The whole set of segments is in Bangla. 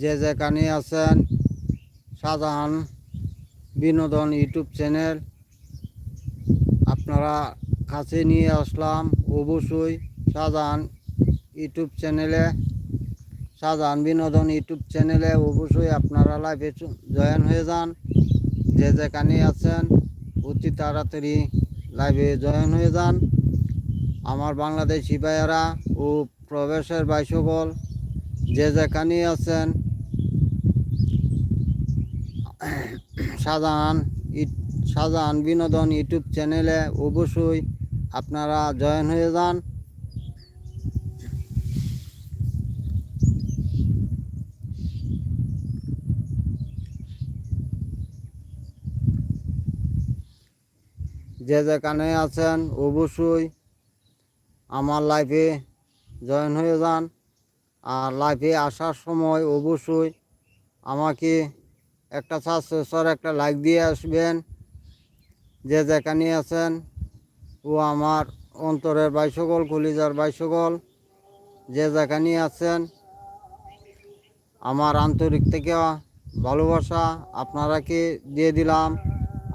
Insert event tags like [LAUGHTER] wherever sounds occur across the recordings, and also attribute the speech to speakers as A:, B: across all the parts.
A: যে যেখানে আছেন শাহজাহান বিনোদন ইউটিউব চ্যানেল, আপনারা কাছে নিয়ে আসলাম অবশ্যই শাহজাহান ইউটিউব চ্যানেলে শাহজাহান বিনোদন ইউটিউব চ্যানেলে অবশ্যই আপনারা লাইভে জয়েন হয়ে যান। যে যেখানে আছেন, অতি তাড়াতাড়ি লাইভে জয়েন হয়ে যান। আমার বাংলাদেশি ভাইয়েরা ও প্রবেশের সকল যে যেখানে আছেন ইট- শাহজাহান বিনোদন ইউটিউব চ্যানেলে অবশ্যই আপনারা জয়েন হয়ে যান। যে যেখানে আছেন অবশ্যই আমার লাইফে জয়েন হয়ে যান। আর লাইফে আসার সময় অবশ্যই আমাকে একটা সাবস্ক্রাইবার একটা লাইক দিয়ে আসবেন। যে যেখানে আছেন, ও আমার অন্তরের বাইসকল কলিজার বাইসকল যে যেখানে আছেন, আমার আন্তরিক থেকে ভালোবাসা আপনারাকে দিয়ে দিলাম।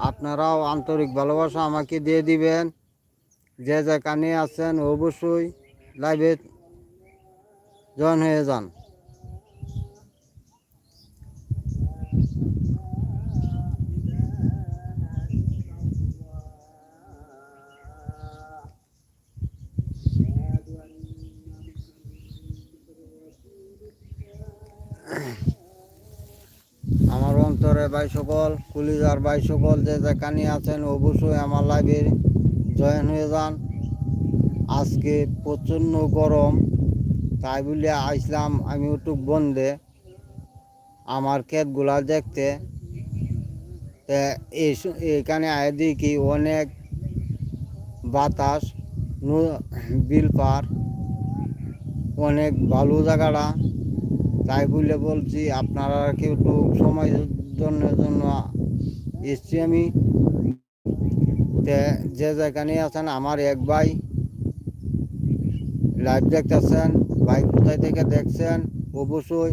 A: আপনারাও আন্তরিক ভালোবাসা আমাকে দিয়ে দিবেন। যে যেখানে আছেন, অবশ্যই লাইভে জয়েন হয়ে যান। আমার ভাই সকল, কুলিজার ভাই সকল, যে যেখানে আছেন অবশ্যই আমার লাইভে জয়েন হয়ে যান। আজকে প্রচণ্ড গরম, তাই বলে আসলাম আমি একটু বন্ধে আমার ক্ষেতগুলা দেখতে এখানে আয় দেখি অনেক বাতাস বিল পার, অনেক ভালো জায়গাটা। তাই বলে বলছি আপনারা কি একটু সময় জন্য জন্য এসছি আমি। যে যেখানে আছেন, আমার এক ভাই লাইভ দেখতেছেন, ভাই কোথায় থেকে দেখছেন? অবশ্যই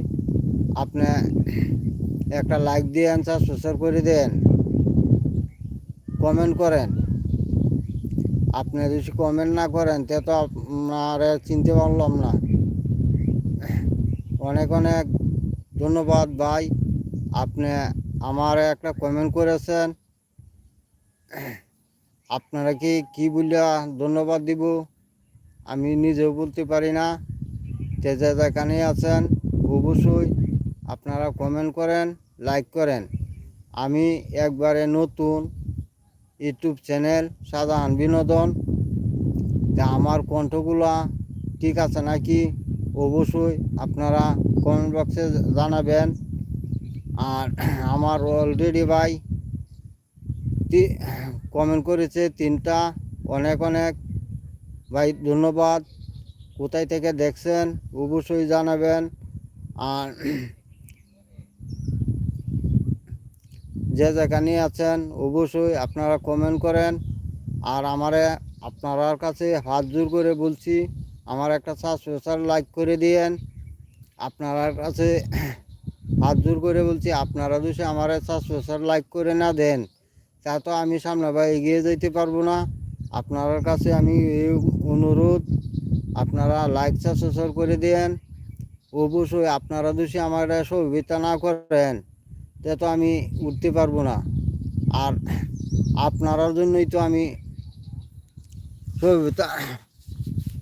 A: আপনি একটা লাইক দিয়ে অ্যান্সার সুসার করে দেন কমেন্ট করেন। আপনি যদি কমেন্ট না করেন, তে তো আপনার চিনতে পারলাম না। অনেক অনেক ধন্যবাদ ভাই। আপনি আমার একটা কমেন্ট করেছেন। আপনারা কি কি বলিয়া ধন্যবাদ দিব? আমি নিজেও বলতে পারি না। যে যে যেখানে আছেন, অবশ্যই আপনারা কমেন্ট করেন লাইক করেন। আমি একবারে নতুন ইউটিউব চ্যানেল সাধারণ বিনোদন, তা আমার কণ্ঠগুলা ঠিক আছে নাকি? অবশ্যই আপনারা কমেন্ট বক্সে জানাবেন। আর আমার অলরেডি ভাই কমেন্ট করেছে তিনটা, অনেক অনেক। ভাই, ধন্যবাদ। কোথায় থেকে দেখছেন, অবশ্যই জানাবেন। আর [CLEARS THROAT] যে যেখানে আছেন, অবশ্যই আপনারা কমেন্ট করেন। আর আমারে আপনার কাছে হাত জোর করে বলছি, আমার একটা সাবস্ক্রাইবার লাইক করে দিয়েন। আপনার কাছে [CLEARS THROAT] হাত জোর করে বলছি, আপনারা যদি আমার সাবস্ক্রাইবার লাইক করে না দেন, তা তো আমি সামনে বা এগিয়ে যেতে পারব না। আপনার কাছে আমি এই অনুরোধ, আপনারা লাইক সাবস্ক্রাইব করে দেন। অবশ্যই আপনারা যদি আমার সহযোগিতা না করেন, তা তো আমি উঠতে পারব না। আর আপনার জন্যই তো আমি সহযোগিতা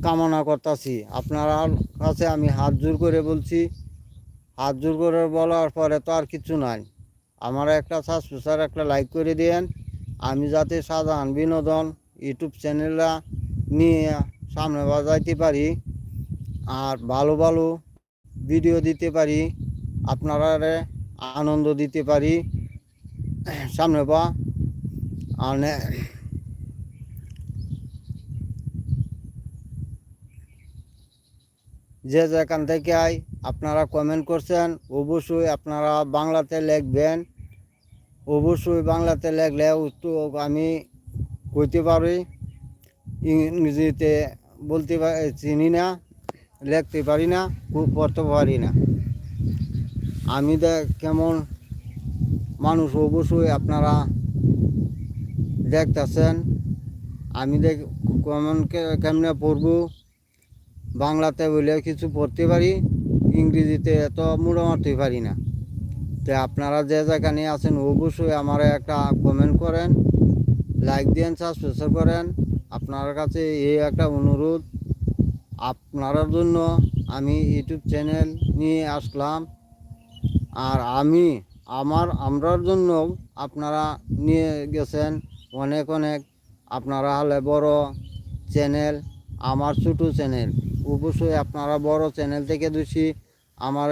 A: কামনা করতেছি। আপনার কাছে আমি হাত জোর করে বলছি হাত জোর করে বলার পরে তো আর কিছু নাই। আমার একটা সাবস্ক্রাইবার একটা লাইক করে দিয়েন। আমি যাতে সাধারণ বিনোদন ইউটিউব চ্যানেলটা নিয়ে সামনে বাজাইতে পারি আর ভালো ভালো ভিডিও দিতে পারি, আপনারা আনন্দ দিতে পারি। সামনে বা মানে যে যেখান থেকে আই আপনারা কমেন্ট করছেন, অবশ্যই আপনারা বাংলাতে লিখবেন। অবশ্যই বাংলাতে লিখলে তো আমি কইতে পারি। ইংরেজিতে বলতে পারি চিনি না, লিখতে পারি না পড়তে পারি না। আমি দেখ কেমন মানুষ, অবশ্যই আপনারা দেখতেছেন। আমি দেখ কেমন কেমনে পড়ব? বাংলাতে বলে কিছু পড়তে পারি, ইংরেজিতে এত মারতে পারি না। তো আপনারা যে যেখানে আছেন, অবশ্যই আমার একটা কমেন্ট করেন লাইক দেন সাবস্ক্রাইব করেন। আপনার কাছে এই একটা অনুরোধ আপনার জন্য আমি ইউটিউব চ্যানেল নিয়ে আসলাম। আর আমি, আমার, আমরার জন্য আপনারা নিয়ে গেছেন অনেক অনেক। আপনারা হলে বড় চ্যানেল আমার ছোটো চ্যানেল অবশ্যই আপনারা বড় চ্যানেল থেকে দোষী আমার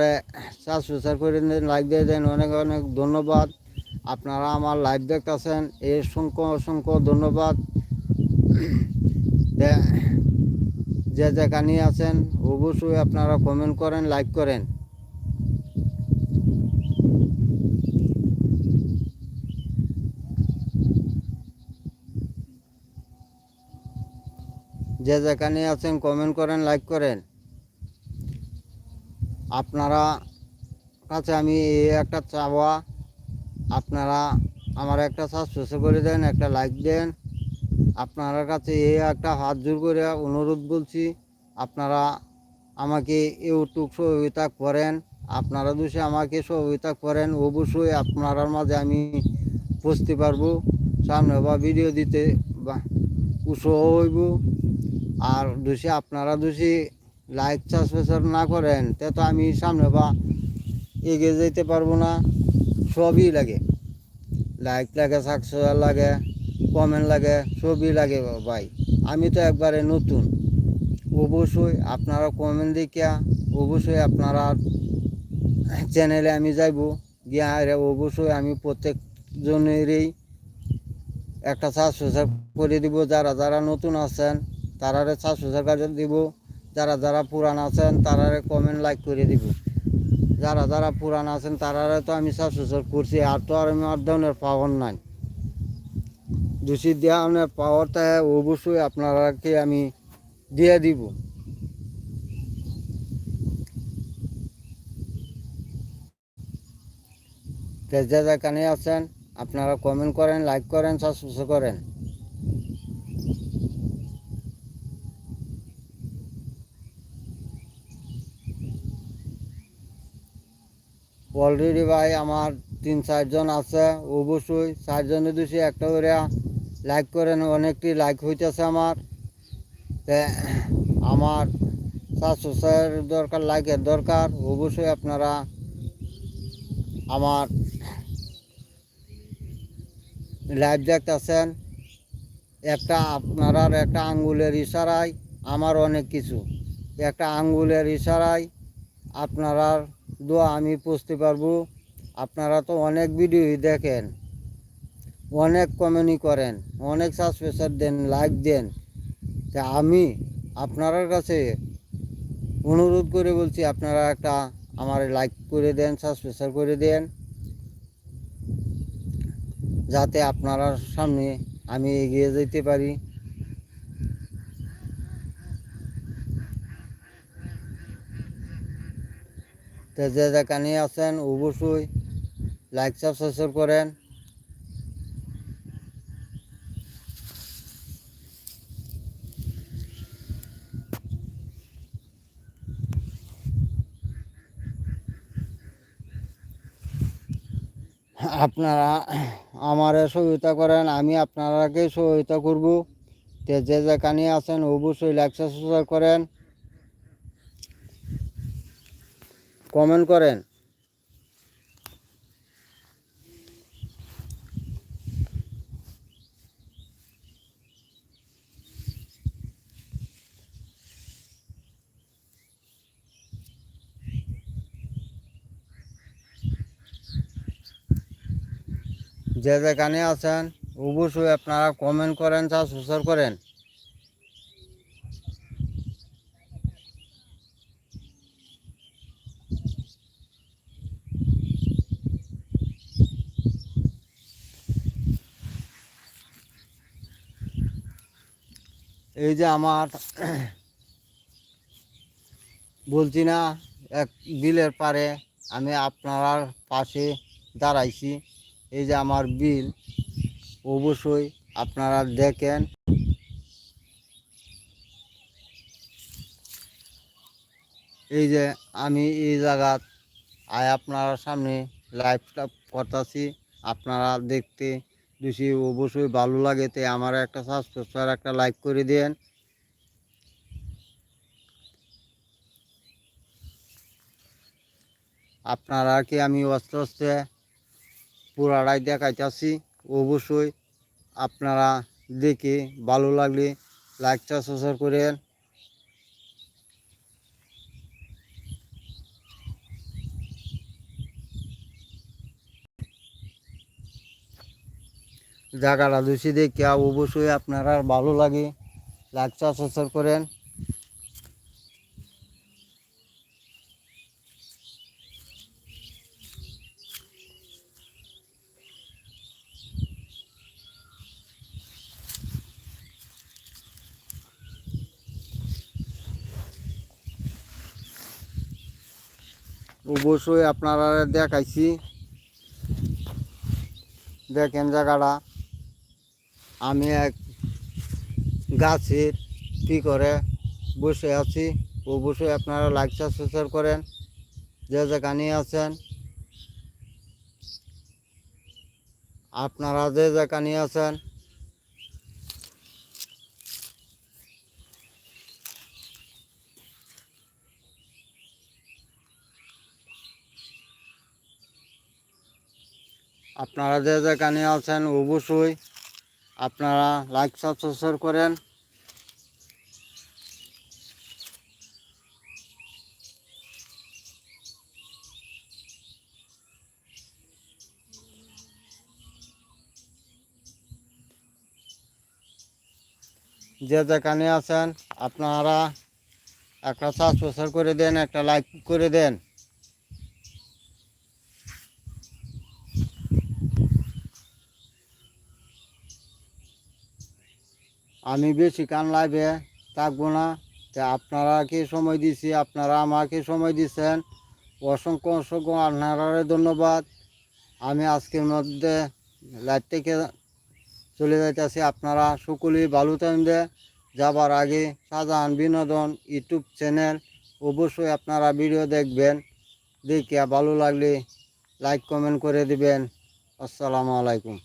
A: সাবস্ক্রাইব করে দেন লাইক দিয়ে দেন। অনেক অনেক ধন্যবাদ। আপনারা আমার লাইভ দেখতেছেন এই অসংখ্য অসংখ্য ধন্যবাদ। যে যে যেখানে আছেন, অবশ্যই আপনারা কমেন্ট করেন লাইক করেন। যে যেখানে আছেন কমেন্ট করেন লাইক করেন। আপনারা কাছে আমি একটা চাওয়া, আপনারা আমার একটা সাবস্ক্রাইব করে দেন, একটা লাইক দেন। আপনার কাছে এই একটা হাত জোর করে অনুরোধ বলছি, আপনারা আমাকে ইউটিউব সহযোগিতা করেন, আপনারা দোষে আমাকে সহযোগিতা করেন, অবশ্যই আপনার মাঝে আমি বুঝতে পারব। সামনে বা ভিডিও দিতে বা উৎসাহ হইব। আর দোষী আপনারা দোষী লাইক সাবস্ক্রাইব না করেন, তে তো আমি সামনে বা এগিয়ে যেতে পারব না। সবই লাগে। লাইক লাগে সাবস্ক্রাইব লাগে, কমেন্ট লাগে, সবই লাগে ভাই। আমি তো একবারে নতুন। অবশ্যই আপনারা কমেন্ট দেখিয়া, অবশ্যই আপনারা চ্যানেলে আমি যাইব। গিয়া অবশ্যই আমি প্রত্যেক জনেরই একটা সাবস্ক্রাইব করে দিব। যারা যারা নতুন আছেন তারারে সাবস্ক্রাইব করে দিব। যারা যারা পুরান আছেন, তারারে কমেন্ট লাইক করে দিব। যারা যারা পুরান আছেন, তারারে তো আমি সাবস্ক্রাইব করছি, আর তো আর আমার ধরনের পাওয়ার নাই। দূষিত দেওয়ার পাওয়ারটা অবশ্যই আপনারাকে আমি দিয়ে দিব। যে যেখানে আছেন, আপনারা কমেন্ট করেন লাইক করেন সাবস্ক্রাইব করেন। অলরেডি ভাই আমার তিন, চারজন আছে। অবশ্যই চারজনে দুশি একটা করে লাইক করেন, অনেকটি লাইক হইতেছে আমার। আমার সাবস্ক্রাইবের দরকার লাইকের দরকার। অবশ্যই আপনারা আমার লাইভ দেখতেছেন। একটা আপনার একটা আঙ্গুলের ইশারায়, আমার অনেক কিছু। একটা আঙ্গুলের ইশারায় আপনারা দোয়া আমি পুষতে পারব। আপনারা তো অনেক ভিডিওই দেখেন, অনেক কমেন্টই করেন, অনেক সাবস্ক্রাইব দেন লাইক দেন। তা আমি আপনার কাছে অনুরোধ করে বলছি, আপনারা একটা আমার লাইক করে দেন সাবস্ক্রাইব করে দেন। যাতে আপনার সামনে আমি এগিয়ে যেতে পারি। তো যেখানে আছেন, অবশ্যই লাইক সাবস্ক্রাইব করেন। আপনারা আমারে সহযোগিতা করেন, আমি আপনারাকে সহযোগিতা করব। তো যে আছেন, অবশ্যই লাইক সাবস্ক্রাইব করেন। কমেন্ট করেন। যে যেখানে আছেন অবশ্যই আপনারা কমেন্ট করেন সাবস্ক্রাইব করেন। এই যে আমার বলছি না, এক বিলের পারে আমি আপনার পাশে দাঁড়াইছি। এই যে আমার বিল, অবশ্যই আপনারা দেখেন। এই যে আমি এই জায়গাত আয় আপনার সামনে লাইভটা করতেছি, আপনারা দেখতে বেশি অবশ্যই ভালো লাগে, তে আমার একটা সাবস্ক্রাইব একটা লাইক করে দেন। আপনারা কি আমি আস্তে আস্তে পুরাটাই দেখাইতেছি? অবশ্যই আপনারা দেখে ভালো লাগলে লাইকটা শেয়ার করেন। জায়গাটা দূষি দেখে অবশ্যই আপনারা ভালো লাগে লাইকটা শেয়ার করেন। অবশ্যই আপনারা দেখাইছি। দেখেন জায়গাটা। আমি এক গাছের কি করে বসে আছি অবশ্যই আপনারা লাইক সাবস্ক্রাইব করেন। যে যেখানে আছেন, আপনারা যে যেখানে আছেন, আপনারা যে যেখানে আছেন, অবশ্যই আপনারা লাইক সাবস্ক্রাইব করেন। যে যেখানে আছেন, আপনারা একটা সাবস্ক্রাইব করে দেন, একটা লাইক করে দেন। আমি বেশি কান লাইভে থাকব না। তা আপনারা কি সময় দিছি? আপনারা আমাকে সময় দিচ্ছেন অসংখ্য অসংখ্য আপনারা ধন্যবাদ। আমি আজকের মধ্যে লাইভ থেকে চলে যাইতেছি। আপনারা সকলেই ভালো থাকবে যাবার আগে শাহজাহান বিনোদন ইউটিউব চ্যানেল অবশ্যই আপনারা ভিডিও দেখবেন। দেখে ভালো লাগলে লাইক, কমেন্ট করে দিবেন। আসসালামু আলাইকুম।